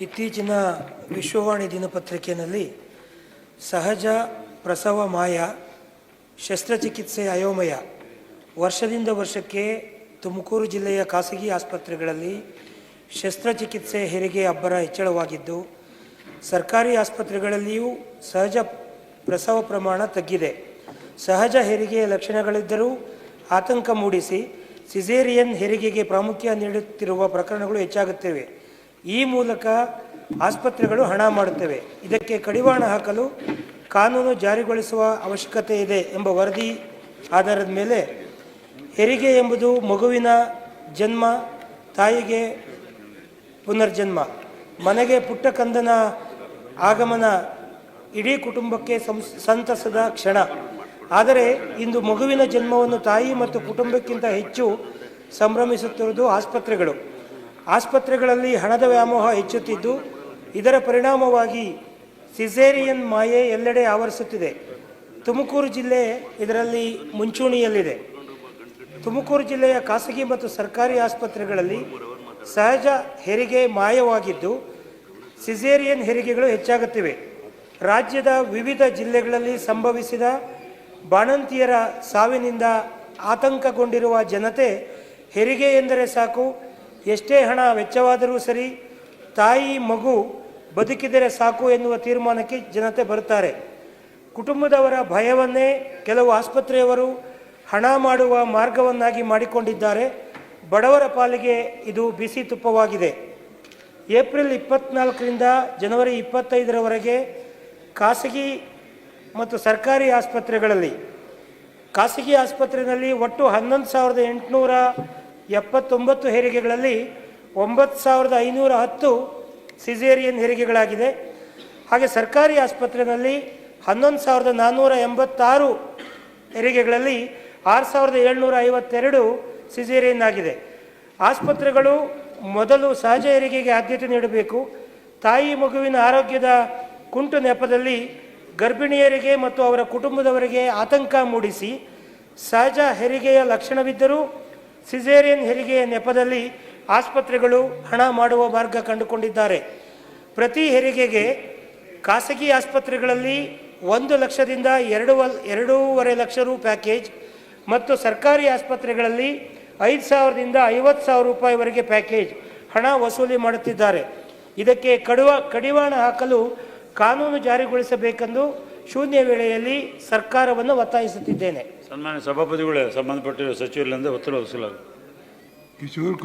ಇತ್ತೀಚಿನ ವಿಶ್ವವಾಣಿ ದಿನಪತ್ರಿಕೆಯಲ್ಲಿ ಸಹಜ ಪ್ರಸವ ಮಾಯ, ಶಸ್ತ್ರಚಿಕಿತ್ಸೆ ಅಯೋಮಯ, ವರ್ಷದಿಂದ ವರ್ಷಕ್ಕೆ ತುಮಕೂರು ಜಿಲ್ಲೆಯ ಖಾಸಗಿ ಆಸ್ಪತ್ರೆಗಳಲ್ಲಿ ಶಸ್ತ್ರಚಿಕಿತ್ಸೆ ಹೆರಿಗೆ ಅಬ್ಬರ ಹೆಚ್ಚಳವಾಗಿದ್ದು, ಸರ್ಕಾರಿ ಆಸ್ಪತ್ರೆಗಳಲ್ಲಿಯೂ ಸಹಜ ಪ್ರಸವ ಪ್ರಮಾಣ ತಗ್ಗಿದೆ. ಸಹಜ ಹೆರಿಗೆಯ ಲಕ್ಷಣಗಳಿದ್ದರೂ ಆತಂಕ ಮೂಡಿಸಿ ಸಿಜೇರಿಯನ್ ಹೆರಿಗೆಗೆ ಪ್ರಾಮುಖ್ಯ ನೀಡುತ್ತಿರುವ ಪ್ರಕರಣಗಳು ಹೆಚ್ಚಾಗುತ್ತವೆ. ಈ ಮೂಲಕ ಆಸ್ಪತ್ರೆಗಳು ಹಣ ಮಾಡುತ್ತವೆ. ಇದಕ್ಕೆ ಕಡಿವಾಣ ಹಾಕಲು ಕಾನೂನು ಜಾರಿಗೊಳಿಸುವ ಅವಶ್ಯಕತೆ ಇದೆ ಎಂಬ ವರದಿ ಆಧಾರದ ಮೇಲೆ ಹೆರಿಗೆ ಎಂಬುದು ಮಗುವಿನ ಜನ್ಮ, ತಾಯಿಗೆ ಪುನರ್ಜನ್ಮ. ಮನೆಗೆ ಪುಟ್ಟ ಕಂದನ ಆಗಮನ ಇಡೀ ಕುಟುಂಬಕ್ಕೆ ಸಂತಸದ ಕ್ಷಣ. ಆದರೆ ಇಂದು ಮಗುವಿನ ಜನ್ಮವನ್ನು ತಾಯಿ ಮತ್ತು ಕುಟುಂಬಕ್ಕಿಂತ ಹೆಚ್ಚು ಸಂಭ್ರಮಿಸುತ್ತಿರುವುದು ಆಸ್ಪತ್ರೆಗಳು. ಆಸ್ಪತ್ರೆಗಳಲ್ಲಿ ಹಣದ ವ್ಯಾಮೋಹ ಹೆಚ್ಚುತ್ತಿದ್ದು, ಇದರ ಪರಿಣಾಮವಾಗಿ ಸಿಸೇರಿಯನ್ ಮಾಯೆ ಎಲ್ಲೆಡೆ ಆವರಿಸುತ್ತಿದೆ. ತುಮಕೂರು ಜಿಲ್ಲೆ ಇದರಲ್ಲಿ ಮುಂಚೂಣಿಯಲ್ಲಿದೆ. ತುಮಕೂರು ಜಿಲ್ಲೆಯ ಖಾಸಗಿ ಮತ್ತು ಸರ್ಕಾರಿ ಆಸ್ಪತ್ರೆಗಳಲ್ಲಿ ಸಹಜ ಹೆರಿಗೆ ಮಾಯವಾಗಿದ್ದು, ಸಿಸೇರಿಯನ್ ಹೆರಿಗೆಗಳು ಹೆಚ್ಚಾಗುತ್ತಿವೆ. ರಾಜ್ಯದ ವಿವಿಧ ಜಿಲ್ಲೆಗಳಲ್ಲಿ ಸಂಭವಿಸಿದ ಬಾಣಂತಿಯರ ಸಾವಿನಿಂದ ಆತಂಕಗೊಂಡಿರುವ ಜನತೆ ಹೆರಿಗೆ ಎಂದರೆ ಸಾಕು ಎಷ್ಟೇ ಹಣ ವೆಚ್ಚವಾದರೂ ಸರಿ ತಾಯಿ ಮಗು ಬದುಕಿದರೆ ಸಾಕು ಎನ್ನುವ ತೀರ್ಮಾನಕ್ಕೆ ಜನತೆ ಬರುತ್ತಾರೆ. ಕುಟುಂಬದವರ ಭಯವನ್ನೇ ಕೆಲವು ಆಸ್ಪತ್ರೆಯವರು ಹಣ ಮಾಡುವ ಮಾರ್ಗವನ್ನಾಗಿ ಮಾಡಿಕೊಂಡಿದ್ದಾರೆ. ಬಡವರ ಪಾಲಿಗೆ ಇದು ಬಿಸಿ ತುಪ್ಪವಾಗಿದೆ. ಏಪ್ರಿಲ್ ಇಪ್ಪತ್ನಾಲ್ಕರಿಂದ ಜನವರಿ ಇಪ್ಪತ್ತೈದರವರೆಗೆ ಖಾಸಗಿ ಮತ್ತು ಸರ್ಕಾರಿ ಆಸ್ಪತ್ರೆಗಳಲ್ಲಿ, ಖಾಸಗಿ ಆಸ್ಪತ್ರೆಯಲ್ಲಿ ಒಟ್ಟು ಹನ್ನೊಂದು ಸಾವಿರದ ಎಂಟುನೂರ ಎಪ್ಪತ್ತೊಂಬತ್ತು ಹೆರಿಗೆಗಳಲ್ಲಿ ಒಂಬತ್ತು ಸಾವಿರದ ಐನೂರ ಹತ್ತು ಸಿಸೇರಿಯನ್ ಹೆರಿಗೆಗಳಾಗಿದೆ. ಹಾಗೆ ಸರ್ಕಾರಿ ಆಸ್ಪತ್ರೆಯಲ್ಲಿ ಹನ್ನೊಂದು ಸಾವಿರದ ನಾನ್ನೂರ ಎಂಬತ್ತಾರು ಹೆರಿಗೆಗಳಲ್ಲಿ ಆರು ಸಾವಿರದ ಏಳ್ನೂರ ಐವತ್ತೆರಡು ಸಿಸೇರಿಯನ್ ಆಗಿದೆ. ಆಸ್ಪತ್ರೆಗಳು ಮೊದಲು ಸಹಜ ಹೆರಿಗೆಗೆ ಆದ್ಯತೆ ನೀಡಬೇಕು. ತಾಯಿ ಮಗುವಿನ ಆರೋಗ್ಯದ ಕುಂಟು ನೆಪದಲ್ಲಿ ಗರ್ಭಿಣಿಯರಿಗೆ ಮತ್ತು ಅವರ ಕುಟುಂಬದವರಿಗೆ ಆತಂಕ ಮೂಡಿಸಿ ಸಹಜ ಹೆರಿಗೆಯ ಲಕ್ಷಣವಿದ್ದರೂ ಸಿಸೇರಿಯನ್ ಹೆರಿಗೆಯ ನೆಪದಲ್ಲಿ ಆಸ್ಪತ್ರೆಗಳು ಹಣ ಮಾಡುವ ಮಾರ್ಗ ಕಂಡುಕೊಂಡಿದ್ದಾರೆ. ಪ್ರತಿ ಹೆರಿಗೆಗೆ ಖಾಸಗಿ ಆಸ್ಪತ್ರೆಗಳಲ್ಲಿ ಒಂದು ಲಕ್ಷದಿಂದ ಎರಡು ಎರಡೂವರೆ ಲಕ್ಷ ರು ಪ್ಯಾಕೇಜ್ ಮತ್ತು ಸರ್ಕಾರಿ ಆಸ್ಪತ್ರೆಗಳಲ್ಲಿ ಐದು ಸಾವಿರದಿಂದ ಐವತ್ತು ಸಾವಿರ ರೂಪಾಯಿವರೆಗೆ ಪ್ಯಾಕೇಜ್ ಹಣ ವಸೂಲಿ ಮಾಡುತ್ತಿದ್ದಾರೆ. ಇದಕ್ಕೆ ಕಡುವ, ಕಡಿವಾಣ ಹಾಕಲು ಕಾನೂನು ಜಾರಿಗೊಳಿಸಬೇಕೆಂದು ಶೂನ್ಯ ವೇಳೆಯಲ್ಲಿ ಸರ್ಕಾರವನ್ನು ಒತ್ತಾಯಿಸುತ್ತಿದ್ದೇನೆ. ಸನ್ಮಾನ್ಯ ಸಭಾಪತಿಗಳೇ ಸಂಬಂಧಪಟ್ಟಿರುವ ಸಚಿವರಿಂದ ಒತ್ತಡ ವಹಿಸಲಾಗುತ್ತದೆ ಕಿಶೋರ್